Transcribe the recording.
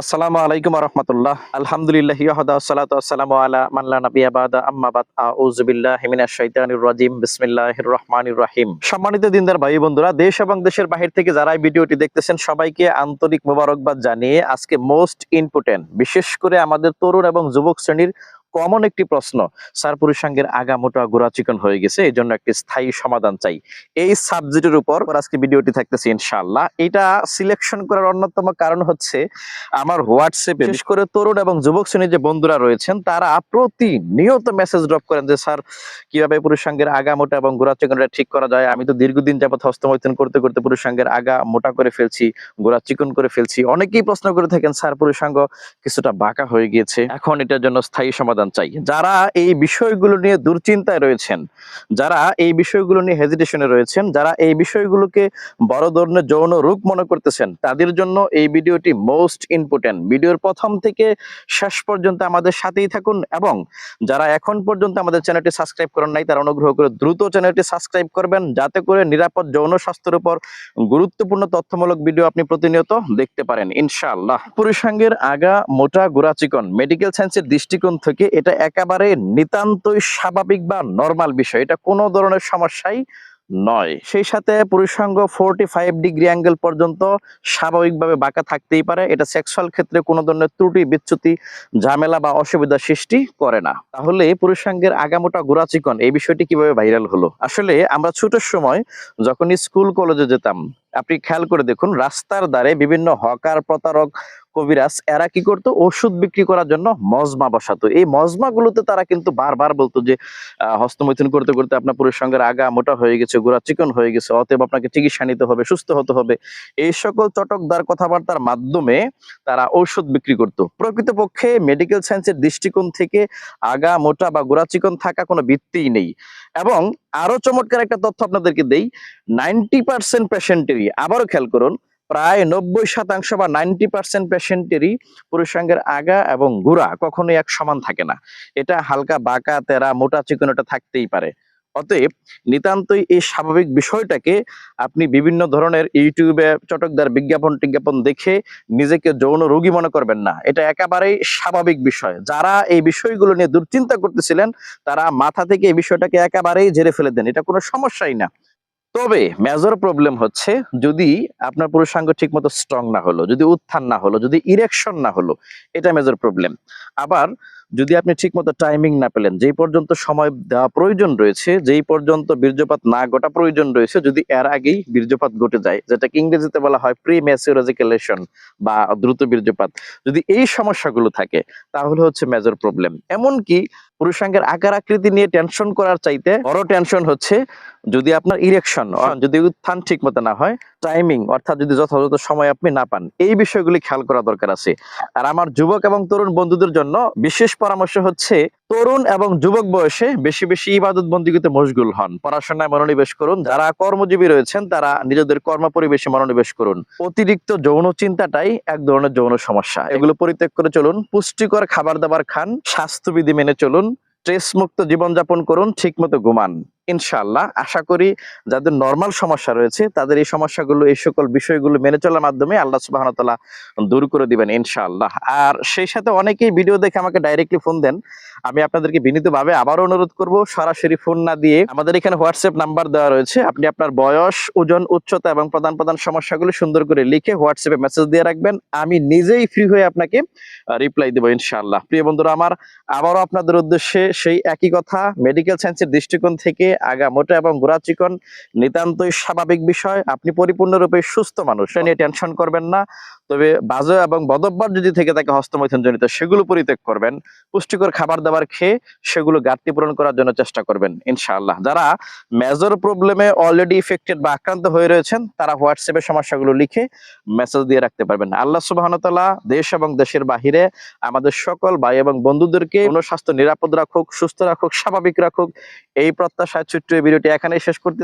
আসসালামু আলাইকুম রহমতুল্লাহ আলহামদুলিল্লাহ সালাতামিম সম্মানিত দিনদার ভাই বন্ধুরা, দেশ এবং দেশের বাহির থেকে যারা ভিডিওটি দেখতেছেন, সবাইকে আন্তরিক মোবারকবাদ জানিয়ে আজকে মোস্ট ইম্পর্টেন্ট বিশেষ করে আমাদের তরুণ এবং যুবক শ্রেণির কমন একটি প্রশ্ন। স্যার পুরুষাঙ্গের আগা মোটা গোড়া চিকন হয়ে গেছে এই জন্য একটি স্থায়ী সমাধান চাই। এই সাবজেক্টের উপর আজকে ভিডিওটি থাকতেছে ইনশাআল্লাহ। এটা সিলেকশন করার অন্যতম কারণ হচ্ছে, আমার হোয়াটসঅ্যাপে বিশেষ করে তরুণ এবং যুবক শ্রেণির যে বন্ধুরা রয়েছেন, তারা প্রতিনিয়ত মেসেজ ড্রপ করেন যে, স্যার, কীভাবে পুরুষাঙ্গের আগা মোটা এবং গোড়া চিকনটা ঠিক করা যায়? আমি তো দীর্ঘদিন যাবত হস্তমৈথুন করতে করতে পুরুষাঙ্গের আগা মোটা করে ফেলছি, গোড়া চিকন করে ফেলছি। অনেকেই প্রশ্ন করে থাকেন, স্যার, পুরুষাঙ্গ কিছুটা বাঁকা হয়ে গিয়েছে। এখন এটার জন্য স্থায়ী সমাধান চাই। যারা এই বিষয়গুলো নিয়ে দুশ্চিন্তায় রয়েছেন, যারা এই বিষয়গুলো নিয়ে হেজিটেশনে রয়েছেন, যারা এই বিষয়গুলোকে বড় ধরনের যৌন রোগ মনে করতেছেন, তাদের জন্য এই ভিডিওটি মোস্ট ইম্পর্টেন্ট ভিডিওর প্রথম থেকে শেষ পর্যন্ত আমাদের সাথেই থাকুন এবং যারা এখন পর্যন্ত আমাদের চ্যানেলটি সাবস্ক্রাইব করেন নাই, তারা অনুগ্রহ করে দ্রুত চ্যানেলটি সাবস্ক্রাইব করবেন, যাতে করে নিরাপদ যৌন স্বাস্থ্যের উপর গুরুত্বপূর্ণ তথ্যমূলক ভিডিও আপনি প্রতিনিয়ত দেখতে পারেন। ইনশাআল্লাহ। পুরুষাঙ্গের আগা মোটা গোড়া চিকন। মেডিকেল সায়েন্সের দৃষ্টিকোণ থেকে এটা একেবারে নিতান্তই স্বাভাবিক বা নর্মাল বিষয়। এটা কোনো ধরনের সমস্যাই নয়। সেই সাথে পুরুষাঙ্গ ফোরটি ফাইভ ডিগ্রি অ্যাঙ্গেল পর্যন্ত স্বাভাবিকভাবে বাঁকা থাকতেই পারে। এটা সেক্সুয়াল ক্ষেত্রে কোনো ধরনের ত্রুটি, বিচ্যুতি, ঝামেলা বা অসুবিধা সৃষ্টি করে না। তাহলে পুরুষাঙ্গের আগামোটা গোড়া চিকন এই বিষয়টি কীভাবে ভাইরাল হলো? আসলে আমরা ছোটের সময় যখন স্কুল কলেজে যেতাম, আপনি খেয়াল করে দেখুন, রাস্তার ধারে বিভিন্ন হকার, প্রতারক কবিরাজ, এরা কি করতো? ওষুধ বিক্রি করার জন্য মজমা বসাতো। এই মজমা গুলোতে তারা কিন্তু বারবার বলতো যে হস্তমৈথুন করতে করতে আপনার পুরুষ সঙ্গের আগা মোটা হয়ে গেছে, গোড়া চিকন হয়ে গেছে, অতএব আপনাকে চিকিৎসা নিতে হবে, সুস্থ হতে হবে। এই সকল চটকদার কথাবার্তার মাধ্যমে তারা ঔষধ বিক্রি করত। প্রকৃতপক্ষে মেডিকেল সায়েন্সের দৃষ্টিকোণ থেকে আগা মোটা বা গোড়া চিকন থাকা কোনো ভিত্তিই নেই। এবং আরও চমৎকার একটা তথ্য আপনাদেরকে দেই নাইনটি পার্সেন্ট পেশেন্টেরই আবারও খেয়াল করুন প্রায় নব্বই শতাংশ বা নাইনটি পার্সেন্ট পেশেন্টেরই পুরুষাঙ্গের আগা এবং গুড়া কখনোই এক সমান থাকে না। এটা হালকা বাঁকা, তেরা, মোটা চিকন এটা থাকতেই পারে। অতএব নিতান্তই এই স্বাভাবিক বিষয়টাকে আপনি বিভিন্ন ধরনের ইউটিউবে চটকদার বিজ্ঞাপন টিজ্ঞাপন দেখে নিজেকে যৌন রোগী মনে করবেন না। এটা একেবারেই স্বাভাবিক বিষয়। যারা এই বিষয়গুলো নিয়ে দুশ্চিন্তা করতেছিলেন, তারা মাথা থেকে এই বিষয়টাকে একেবারেই ঝেড়ে ফেলে দেন। এটা কোনো সমস্যাই না। তবে মেজর প্রবলেম হচ্ছে যদি আপনার পুরুষাঙ্গ ঠিক মতো স্ট্রং না হলো, যদি উত্থান না হলো, যদি ইরেকশন না হলো, এটা মেজর প্রবলেম আবার যদি আপনি ঠিক মতো টাইমিং না পেলেন, যেই পর্যন্ত সময় দেওয়া প্রয়োজন রয়েছে, যেই পর্যন্ত বীর্যপাত না ঘটা প্রয়োজন রয়েছে, যদি এর আগেই বীর্যপাত ঘটে যায়, যেটাকে ইংরেজিতে বলা হয় প্রি ম্যাসিওলজিক্যালেশন বা দ্রুত বীর্যপাত, যদি এই সমস্যাগুলো থাকে, তাহলে হচ্ছে মেজর প্রবলেম এমনকি পুরুষাঙ্গের আকার আকৃতি নিয়ে টেনশন করার চাইতে বড় টেনশন হচ্ছে যদি আপনার ইরেকশন যদি উত্থান ঠিক মতো না হয় টাইমিং অর্থাৎ যদি যথাযথ সময় আপনি না পান, এই বিষয়গুলি খেয়াল করা দরকার আছে। আর আমার যুবক এবং তরুণ বন্ধুদের জন্য বিশেষ পরামর্শ হচ্ছে, তরুণ এবং যুবক বয়সে বেশি বেশি ইবাদত বন্দীগুতে মশগুল হন। পড়াশোনায় মনোনিবেশ করুন। যারা কর্মজীবী রয়েছেন, তারা নিজেদের কর্ম পরিবেশে মনোনিবেশ করুন। অতিরিক্ত যৌন চিন্তাটাই এক ধরনের যৌন সমস্যা। এগুলো পরিত্যাগ করে চলুন, পুষ্টিকর খাবার দাবার খান, স্বাস্থ্যবিধি মেনে চলুন, স্ট্রেস মুক্ত জীবনযাপন করুন ঠিক মতো ঘুমান। ইনশাআল্লাহ। আশা করি যাদের নর্মাল সমস্যা রয়েছে, তাদের এই সমস্যাগুলো, এই সকল বিষয়গুলো মেনে চলার মাধ্যমে আল্লাহ সুবাহ তাআলা দূর করে দিবেন ইনশাআল্লাহ। আর সেই সাথে অনেকেই ভিডিও দেখে আমাকে ডাইরেক্টলি ফোন দেন। আমি আপনাদেরকে বিনীতভাবে আবারও অনুরোধ করব, সরাসরি ফোন না দিয়ে আমাদের এখানে হোয়াটসঅ্যাপ নাম্বার দেওয়া রয়েছে। আপনি আপনার বয়স, ওজন, উচ্চতা এবং প্রধান প্রধান সমস্যাগুলো সুন্দর করে লিখে হোয়াটসঅ্যাপে মেসেজ দিয়ে রাখবেন। আমি নিজেই ফ্রি হয়ে আপনাকে রিপ্লাই দেবো ইনশাআল্লাহ। প্রিয় বন্ধুরা, আমার আবারও আপনাদের উদ্দেশ্যে সেই একই কথা মেডিকেল সায়েন্সের দৃষ্টিকোণ থেকে আগা মোটা এবং গোড়া চিকন, নিতান্তই স্বাভাবিক বিষয়। আপনি পরিপূর্ণরূপে সুস্থ মানুষ। নিয়ে টেনশন করবেন না। তবে বাজে এবং বদব্বার যদি থেকে থাকে হস্তমৈথুন জনিত সেগুলো পরিত্যাগ করবেন। পুষ্টিকর খাবার দাবার খেয়ে সেগুলো ঘাটতি পূরণ করার জন্য চেষ্টা করবেন, ইনশাআল্লাহ। যারা মেজর প্রবলেমে অলরেডি ইফেক্টেড বা আক্রান্ত হয়ে রয়েছেন, তারা হোয়াটসঅ্যাপে সমস্যাগুলো লিখে মেসেজ দিয়ে রাখতে পারবেন। আল্লাহ সুবাহতাল্লাহ দেশ এবং দেশের বাহিরে আমাদের সকল ভাই এবং বন্ধুদেরকে স্বাস্থ্য নিরাপদ রাখুক, সুস্থ রাখুক, স্বাভাবিক রাখুক। এই প্রত্যাশায় ছোট্ট ভিডিওটি এখানেই শেষ করতে